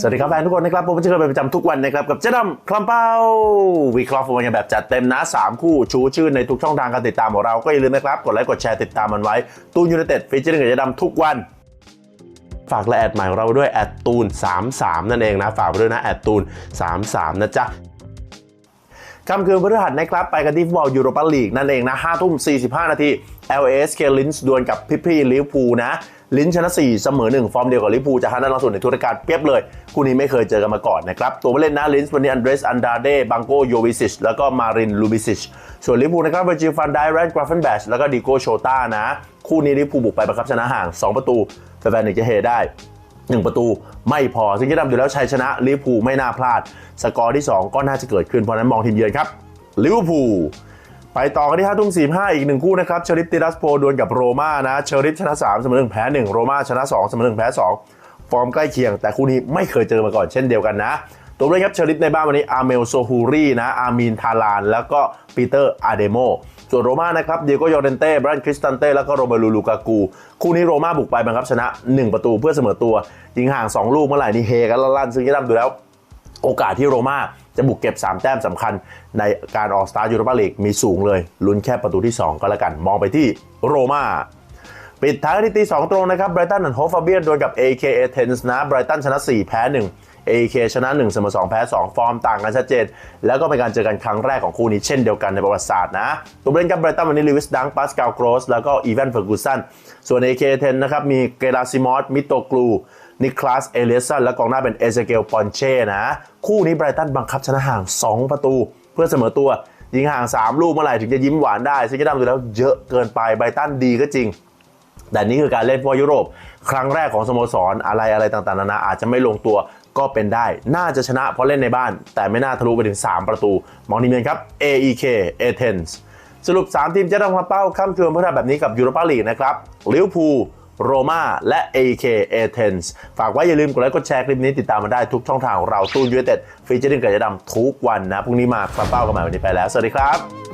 สวัสดีครับแฟนทุกคนนะครับผมจะเคยเป็นประจำทุกวันนะครับกับเจ๊ดำคลำเป้าวิเคราะห์ฟุตบอลกันแบบจัดเต็มนะ 3 คู่ชูชื่อในทุกช่องทางการติดตามของเราก็อย่าลืมนะครับ กดไลค์กดแชร์ติดตามมันไว้ ตูนยูไนเต็ดฟีเจอร์กับเจ๊ดำทุกวัน ฝากและแอดใหม่ของเราด้วยแอดตูน 33 นั่นเองนะ ฝากไปด้วยนะแอดตูน 33 นะจ๊ะ ค่ำคืนพฤหัสนะครับไปกันที่ฟุตบอลยูโรปาลีกนั่นเองนะ5ทุ่ม 45 นาที LAS เคลินส์ดวลกับพิพรีลิเวอร์พูลนะลินชนะ 4 เสมอ 1 ฟอร์มเดียวกับลิพูจากทางด้านล่าสุดในทุรการเปียบเลย คู่นี้ไม่เคยเจอกันมาก่อนนะครับ ตัวผู้เล่นนะลินส์วันนี้อันเดรสอันดาเดบังโกโยวิซิชแล้วก็มารินลูบิซิชส่วนลิพูนะครับเวอร์จิลฟันไดแรนกราฟเฟนแบชแล้วก็ดิโกโชต้านะ คู่นี้ลิพูบุกไปบังคับชนะห่าง 2 ประตูแฟนๆถึงจะเฮได้ 1 ประตูไม่พอ ซึ่งจะนำอยู่แล้วชัยชนะลิเวอร์พูลไม่น่าพลาด สกอร์ที่ 2 ก็น่าจะเกิดขึ้นเพราะนั้นมองทีมเยือนครับลิเวอร์พูลไปต่อกันที่5ทุ่ม45 อีกหนึ่งคู่นะครับเชอริฟติรัสโพดวลกับโรม่านะเชอริฟชนะ3เสมอ1แพ้1โรม่าชนะ2เสมอ1แพ้2ฟอร์มใกล้เคียง แต่คู่นี้ไม่เคยเจอมาก่อนเช่นเดียวกันนะ ตัวเล่นครับเชอริฟในบ้านวันนี้อาร์เมลโซฮูรีนะอาร์มีนทาลาน แล้วก็ปีเตอร์อาเดโมส่วนโรม่านะครับเดียโกยอร์เดนเต้บรันคริสตันเต้แล้วก็โรเบลูลูกากู คู่นี้โรม่าบุกไปบังคับชนะ 1 ประตูเพื่อเสมอตัว ยิงห่าง 2 ลูกเมื่อไหร่นี่เฮกันลั่นซึ่งจะนำดูแล้ว โอกาสที่โรม่าจะบุกเก็บ 3 แต้มสำคัญ ในการออกสตาร์ยูโรปาลีกมีสูงเลยลุ้นแค่ประตูที่ 2 ก็แล้วกัน มองไปที่โรม่าปิดท้ายที่ตี2ตรงนะครับไบรตันและโฮฟาเบียนโดนกับ AKA t e n s นะไบรตันชนะ 4 แพ้ 1 AK ชนะ1เสมอ2แพ้2 ฟอร์มต่างกันชัดเจน แล้วก็เป็นการเจอกันครั้งแรกของคู่นี้เช่นเดียวกันในประวัติศาสตร์นะตัวเล่นกับไบรตันวันนี้ลิวิสดังปาสกาลโกรสแล้วก็อีแวนเฟอร์กูสันส่วน AK Athens นะครับมีเกราซิมอสมิโตกลูนิคลาสเอเลสันและกองหน้าเป็นเอเซเกลปอนเช่นะคู่นี้ไบรตันบังคับชนะห่าง 2 ประตู เพื่อเสมอตัวยิงห่าง 3 ลูกเมื่อไหร่ถึงจะยิ้มหวานได้ซึ่งจะทำดูแล้วเยอะเกินไปไบรตันดีก็จริง แต่นี่คือการเล่นฟุตบอลยุโรป ครั้งแรกของสโมสรอะไรอะไรต่างๆนานาอาจจะไม่ลงตัว ก็เป็นได้ น่าจะชนะเพราะเล่นในบ้าน แต่ไม่น่าทะลุไปถึง 3 ประตู มองทีมเยือนครับ AEK Athens สรุป 3 ทีมจะต้องมาเป้าข้ามคืนพัฒนาแบบนี้กับยูโรปาลีกนะครับลิเวอร์พูลโรม่าและ AEK Athens ฝากไว้อย่าลืมกดไลค์กดแชร์คลิปนี้ติดตามมาได้ทุกช่องทางของเราตูนยูเต็ดฟีเจอริ่งกับยาดำทุกวันนะ พรุ่งนี้มาคลับเป้ากันใหม่วันนี้ไปแล้ว สวัสดีครับ